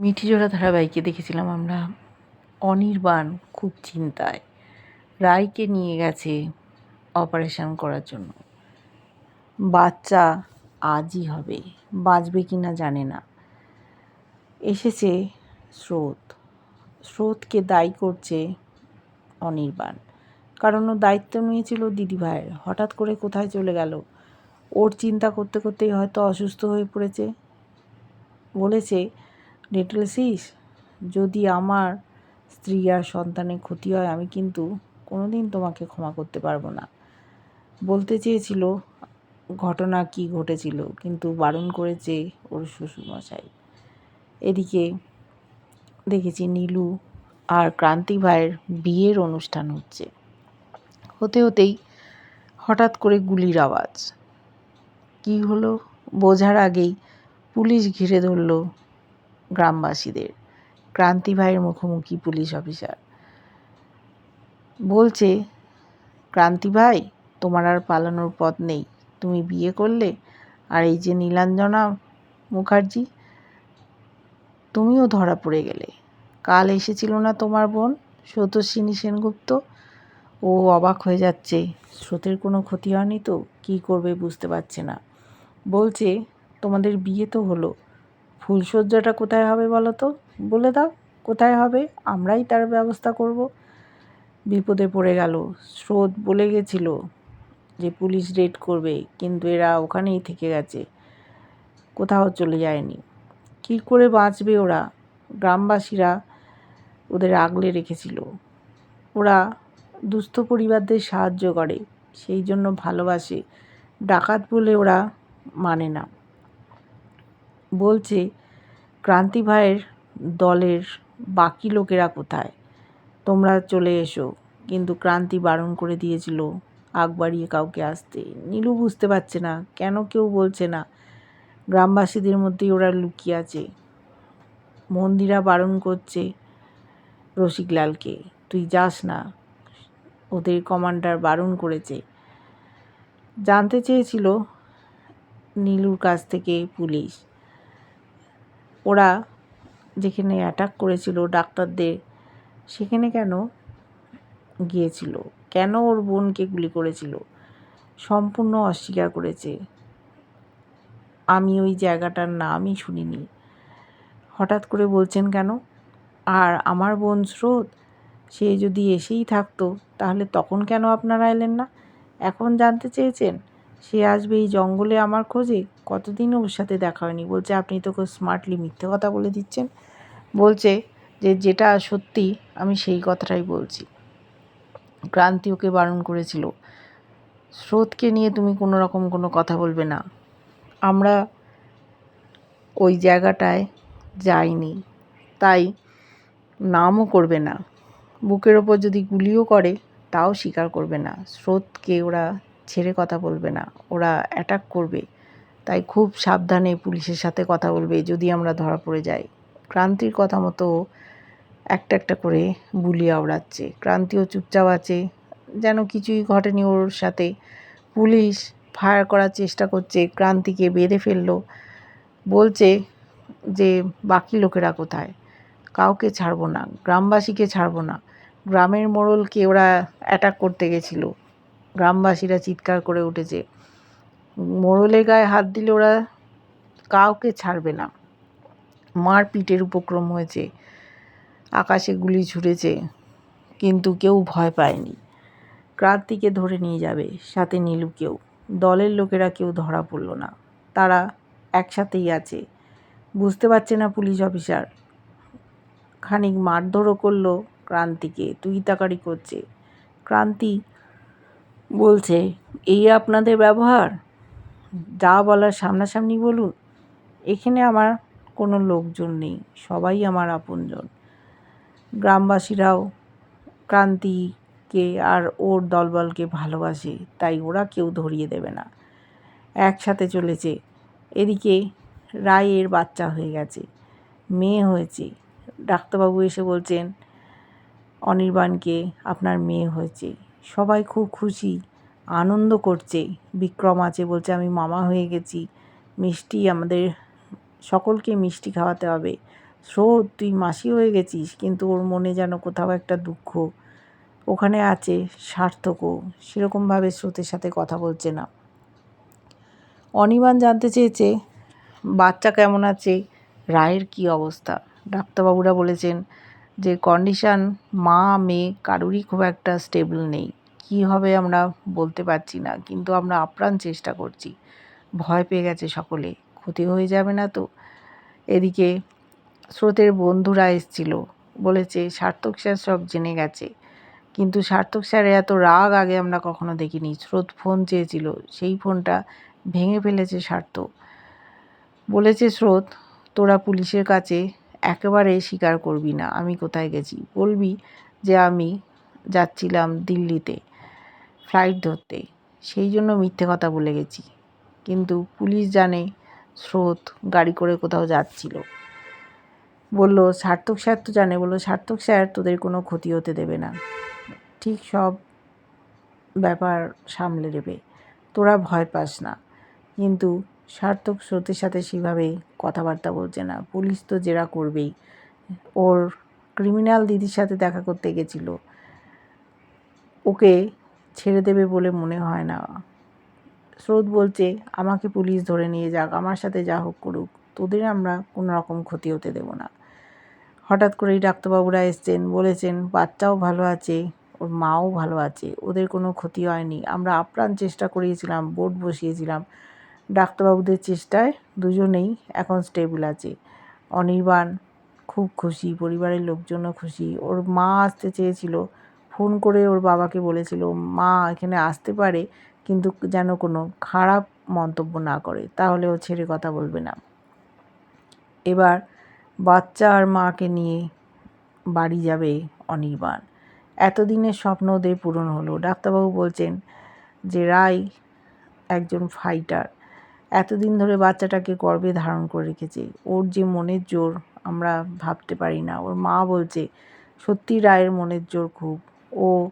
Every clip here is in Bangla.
মিঠিজোড়া ধারাবাহিকে দেখেছিলাম আমরা। অনির্বাণ খুব চিন্তায় রায়কে নিয়ে গেছে অপারেশন করার জন্য। বাচ্চা আজই হবে, বাঁচবে কি না জানে না। এসেছে স্রোত। স্রোতকে দায়ী করছে অনির্বাণ। কারণ ও দায়িত্ব নিয়েছিল দিদিভাইয়ের হঠাৎ করে কোথায় চলে গেল? ওর চিন্তা করতে করতেই হয়তো অসুস্থ হয়ে পড়েছে। বলেছে লিটল সিস যদি আমার স্ত্রী আর সন্তানের ক্ষতি হয়, আমি কিন্তু কোনো দিন তোমাকে ক্ষমা করতে পারব না। বলতে চেয়েছিল ঘটনা কি ঘটেছিল, কিন্তু বারণ করেছে ওর শ্বশুরমশাই। এদিকে দেখেছি নীলু আর ক্রান্তি ভাইয়ের বিয়ের অনুষ্ঠান হচ্ছে। হতে হতেই হঠাৎ করে গুলির আওয়াজ। কি হলো? বোঝার আগেই পুলিশ ঘিরে ধরল গ্রামবাসীদের। ক্রান্তি ভাইয়ের মুখোমুখি পুলিশ অফিসার। বলছে, ক্রান্তি ভাই, তোমার আর পালানোর পথ নেই। তুমি বিয়ে করলে? আর এই যে নীলাঞ্জনা মুখার্জি, তুমিও ধরা পড়ে গেলে। কাল এসেছিল না তোমার বোন সতস্বিনী সেনগুপ্ত? ও অবাক হয়ে যাচ্ছে। স্রোতের কোনো ক্ষতি হয়নি তো? কী করবে বুঝতে পারছে না। বলছে, তোমাদের বিয়ে তো হলো। ফুলসজ্জাটা কোথায় হবে বলো তো? বলে দাও, কোথায় হবে? আমরাই তার ব্যবস্থা করব। বিপদে পড়ে গেল। স্রোত বলে গেছিল যে পুলিশ রেড করবে, কিন্তু এরা ওখানেই থেকে গেছে। কোথাও চলে যায়নি। কী করে বাঁচবে ওরা? গ্রামবাসীরা ওদের আগলে রেখেছিল। ওরা দুস্থ পরিবারদের সাহায্য করে, সেই জন্য ভালোবাসে। ডাকাত বলে ওরা মানে না। বলছে, ক্রান্তি ভাইয়ের দলের বাকি লোকেরা কোথায়? তোমরা চলে এসো। কিন্তু ক্রান্তি বারণ করে দিয়েছিল, আগ বাড়িয়ে কাউকে আসতে। নীলু বুঝতে পারছে না, কেন কেউ বলছে না। গ্রামবাসীদের মধ্যেই ওরা লুকিয়ে আছে। মন্দিরা বারণ করছে রসিকলালকে তুই যাস না। ওদের কমান্ডার বারণ করেছে। জানতে চেয়েছিল নীলুর কাছ থেকে পুলিশ। ওরা যেখানে অ্যাটাক করেছিল ডাক্তারদের, সেখানে কেন গিয়েছিল? কেন ওর বোনকে গুলি করেছিল? সম্পূর্ণ অস্বীকার করেছে। আমি ওই জায়গাটার নামই শুনিনি। হঠাৎ করে বলছেন কেন? আর আমার বোন স্রোত, সে যদি এসেই থাকতো, তাহলে তখন কেন আপনারা এলেন না? এখন জানতে চেয়েছেন? সে আসবে এই জঙ্গলে আমার খোঁজে? কতদিন ওর সাথে দেখা হয়নি? বলছে, আপনি তো খুব স্মার্টলি মিথ্যে কথা বলে দিচ্ছেন। বলছে যে, যেটা সত্যি, আমি সেই কথাটাই বলছি। ক্রান্তি ওকে বারণ করেছিল, স্রোতকে নিয়ে তুমি কোনো রকম কোনো কথা বলবে না। আমরা ওই জায়গাটায় যাইনি, তাই নামও করবে না। বুকের ওপর যদি গুলিও করে, তাও স্বীকার করবে না। স্রোতকে ওরা ছেড়ে কথা বলবে না, ওরা অ্যাটাক করবে। তাই খুব সাবধানে পুলিশের সাথে কথা বলবে, যদি আমরা ধরা পড়ে যাই। ক্রান্তির কথা মতো একটা একটা করে বুলি আওড়াচ্ছে। ক্রান্তিও চুপচাপ আছে, যেন কিছুই ঘটেনি ওর সাথে। পুলিশ ফায়ার করার চেষ্টা করছে, ক্রান্তিকে বেঁধে ফেলল। বলছে যে, বাকি লোকেরা কোথায়? কাউকে ছাড়বো না, গ্রামবাসীকে ছাড়বো না। গ্রামের মোড়লকে ওরা অ্যাটাক করতে গেছিল। গ্রামবাসীরা চিৎকার করে উঠেছে। মোড়লের গায়ে হাত দিলে ওরা কাউকে ছাড়বে না। মারপিটের উপক্রম হয়েছে। আকাশে গুলি ছুটেছে কিন্তু কেউ ভয় পায়নি। ক্রান্তিকে ধরে নিয়ে যাবে, সাথে নীলুকেও। দলের লোকেরা কেউ ধরা পড়ল না। তারা একসাথেই আছে। বুঝতে পারছে না পুলিশ অফিসার। খানিক মারধরও করল ক্রান্তিকে। তুই তাকারি করছে। ক্রান্তি বলছে, এই আপনাদের ব্যবহার? যা বলার সামনাসামনি বলুন। এখানে আমার কোনো লোকজন নেই, সবাই আমার আপনজন। গ্রামবাসীরাও ক্রান্তিকে আর ওর দলবলকে ভালোবাসে, তাই ওরা কেউ ধরিয়ে দেবে না। একসাথে চলেছে। এদিকে রায়ের বাচ্চা হয়ে গেছে, মেয়ে হয়েছে। ডাক্তারবাবু এসে বলছেন, অনির্বাণকে আপনার মেয়ে হয়েছে। সবাই খুব খুশি, আনন্দ করছে। বিক্রম আছে বলছে, আমি মামা হয়ে গেছি। মিষ্টি আমাদের সকলকে মিষ্টি খাওয়াতে হবে। স্রোত তুই মাসি হয়ে গেছিস, কিন্তু ওর মনে যেন কোথাও একটা দুঃখ। ওখানে আছে সার্থকও। সেরকমভাবে স্রোতের সাথে কথা বলছে না। অনির্বাণ জানতে চেয়েছে, বাচ্চা কেমন আছে? রায়ের কি অবস্থা? ডাক্তারবাবুরা বলেছেন যে কন্ডিশান মা মেয়ে কারোরই খুব একটা স্টেবল নেই। কি হবে আমরা বলতে পারছি না, কিন্তু আমরা আপ্রাণ চেষ্টা করছি। ভয় পেয়ে গেছে সকলে, ক্ষতি হয়ে যাবে না তো। এদিকে স্রোতের বন্ধুরা এসছিল, বলেছে সার্থক স্যার সব জেনে গেছে, কিন্তু সার্থক স্যারের এত রাগ আগে আমরা কখনো দেখিনি। স্রোত ফোন চেয়েছিল, সেই ফোনটা ভেঙে ফেলেছে সার্থক। বলেছে, স্রোত, তোরা পুলিশের কাছে একেবারে স্বীকার করবি না, আমি কোথায় গেছি? বলবি যে আমি যাচ্ছিলাম দিল্লিতে ফ্লাইট ধরতে। সেই জন্য মিথ্যে কথা বলে গেছি। কিন্তু পুলিশ জানে স্রোত গাড়ি করে কোথাও যাচ্ছিল। বলল, সার্থক স্যার তো জানে। বলল, সার্থক স্যার, তোদের কোনো ক্ষতি হতে দেবে না। ঠিক সব ব্যাপার সামলে নেবে। তোরা ভয় পাস না। কিন্তু সার্থক স্রোতের সাথে সেভাবে কথাবার্তা বলছে না। পুলিশ তো জেরা করবেই। ওর ক্রিমিনাল দিদির সাথে দেখা করতে গেছিল। ওকে ছেড়ে দেবে বলে মনে হয় না। স্রোত বলছে, আমাকে পুলিশ ধরে নিয়ে যাক, আমার সাথে যা হোক করুক। তোদের আমরা কোনো রকম ক্ষতি হতে দেব না। হঠাৎ করেই ডাক্তারবাবুরা এসছেন, বলেছেন, বাচ্চাও ভালো আছে, ওর মাও ভালো আছে, ওদের কোনো ক্ষতি হয়নি। আমরা আপ্রাণ চেষ্টা করিয়েছিলাম বোর্ড বসিয়েছিলাম। ডাক্তারবাবুদের চেষ্টায় দুজনেই এখন স্টেবল আছে। অনির্বাণ খুব খুশি, পরিবারের লোকজনও খুশি। ওর মা আসতে চেয়েছিল ফোন করে ওর বাবাকে বলেছিল, মা, এখানে আসতে পারে, কিন্তু যেন কোনো খারাপ মন্তব্য না করে, তাহলে ও ছেড়ে কথা বলবে না। এবার বাচ্চা আর মাকে নিয়ে বাড়ি যাবে অনির্বাণ। এতদিনের স্বপ্ন ওদের পূরণ হলো। ডাক্তারবাবু বলছেন যে, রায় একজন ফাইটার এতদিন ধরে বাচ্চাটাকে গর্বে ধারণ করে রেখেছে। ওর যে মনের জোর আমরা ভাবতে পারি না। ওর মা বলছে, সত্যি রায়ের মনের জোর খুব। ও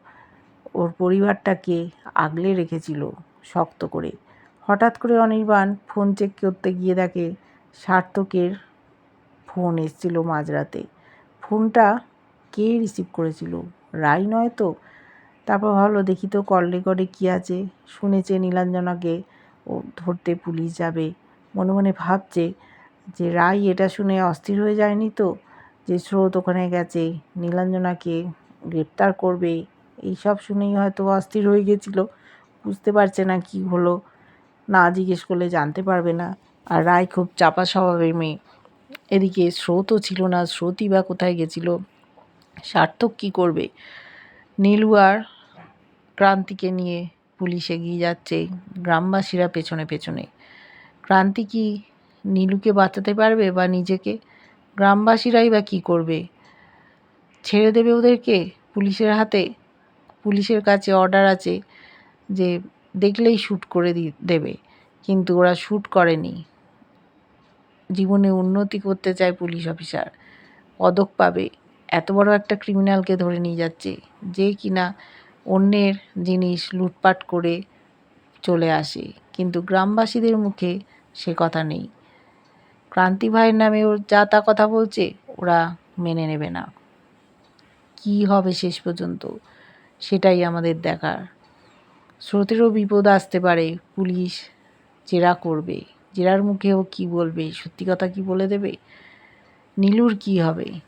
ওর পরিবারটাকে আগলে রেখেছিল শক্ত করে। হঠাৎ করে অনির্বাণ ফোন চেক করতে গিয়ে দেখে সার্থকের ফোন এসেছিল মাঝরাতে। ফোনটা কে রিসিভ করেছিল? রাই নয় তো? তারপর ভাবলো, দেখি তো কল রেকর্ডে কী আছে? শুনেছে নীলাঞ্জনাকে। ও ধরতে পুলিশ যাবে। মনে মনে ভাবছে যে রায় এটা শুনে অস্থির হয়ে যায়নি তো, যে স্রোত ওখানে গেছে, নীলাঞ্জনাকে গ্রেপ্তার করবে, এই সব শুনেই হয়তো অস্থির হয়ে গেছিল। বুঝতে পারছে না কি হলো, না জিজ্ঞেস করলে জানতে পারবে না। আর রায় খুব চাপা স্বভাবের মেয়ে। এদিকে স্রোতও ছিল না, স্রোতই বা কোথায় গেছিল, সার্থক কী করবে? নীলু আর ক্রান্তিকে নিয়ে পুলিশ এগিয়ে যাচ্ছে, গ্রামবাসীরা পেছনে পেছনে। ক্রান্তি কি নীলুকে বাঁচাতে পারবে বা নিজেকে? গ্রামবাসীরাই বা কী করবে? ছেড়ে দেবে ওদেরকে? পুলিশের হাতে? পুলিশের কাছে অর্ডার আছে যে দেখলেই শ্যুট করে দেবে, কিন্তু ওরা শ্যুট করেনি। জীবনে উন্নতি করতে চায় পুলিশ অফিসার পদক পাবে। এত বড় একটা ক্রিমিনালকে ধরে নিয়ে যাচ্ছে। যে কিনা অন্যের জিনিস লুটপাট করে চলে আসে। কিন্তু গ্রামবাসীদের মুখে সে কথা নেই। ক্রান্তি ভাইয়ের নামে ওর যা তা কথা বলছে, ওরা মেনে নেবে না। কি হবে শেষ পর্যন্ত? সেটাই আমাদের দেখার। স্রোতেরও বিপদ আসতে পারে, পুলিশ জেরা করবে। জেরার মুখে ও কী বলবে? সত্যি কথা কি বলে দেবে? নীলুর কি হবে?